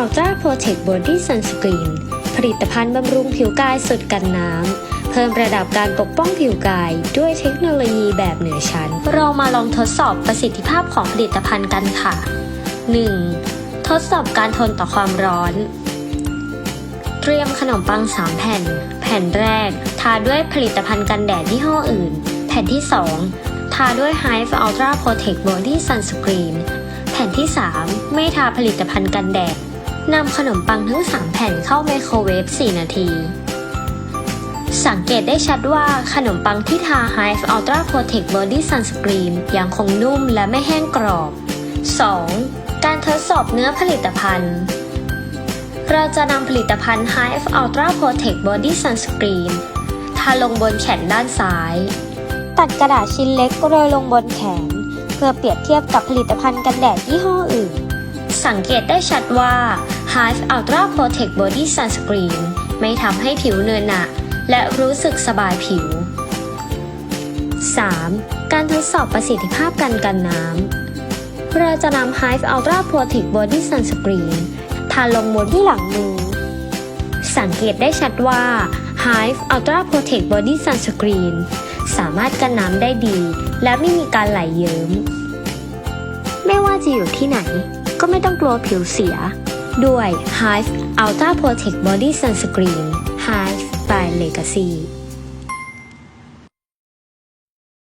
Ultra Protect Body Sunscreen ผลิตภัณฑ์บำรุงผิวกายสุดกันน้ำ เพิ่มระดับการปกป้องผิวกายด้วยเทคโนโลยีแบบเหนือชั้น เรามาลองทดสอบประสิทธิภาพของผลิตภัณฑ์กันค่ะ 1. ทดสอบการทนต่อความร้อน เตรียมขนมปัง 3 แผ่น แผ่นแรก ทาด้วยผลิตภัณฑ์กันแดดยี่ห้ออื่น แผ่นที่ 2 ทาด้วย Hive Ultra Protect Body Sunscreen แผ่นที่ 3 ไม่ทาผลิตภัณฑ์กันแดด นำขนมปังทั้ง 3 แผ่นเข้าไมโครเวฟ 4 นาที สังเกตได้ชัดว่าขนมปังที่ทา Hive Ultra Protect Body Sunscreen ยังคงนุ่มและไม่แห้งกรอบ 2. การทดสอบเนื้อผลิตภัณฑ์ เราจะนำผลิตภัณฑ์ Hive Ultra Protect Body Sunscreen ทาลงบนแขนด้านซ้าย ตัดกระดาษชิ้นเล็กโรยลงบนแขน เพื่อเปรียบเทียบกับผลิตภัณฑ์กันแดดยี่ห้ออื่น สังเกตได้ชัดว่า Hive Ultra Protect Body Sunscreen ไม่ทำให้ผิวเนินหนะและรู้สึกสบายผิว 3. การทดสอบประสิทธิภาพกันกันน้ำ เราจะนำ Hive Ultra Protect Body Sunscreen ทาลงบนที่หลังมือ สังเกตได้ชัดว่า Hive Ultra Protect Body Sunscreen สามารถกันน้ำได้ดี และไม่มีการไหลเยิ้ม ไม่ว่าจะอยู่ที่ไหน ก็ไม่ต้องกลัวผิวเสีย ด้วย Hive Ultra Protect Body Sunscreen Hive by Legacy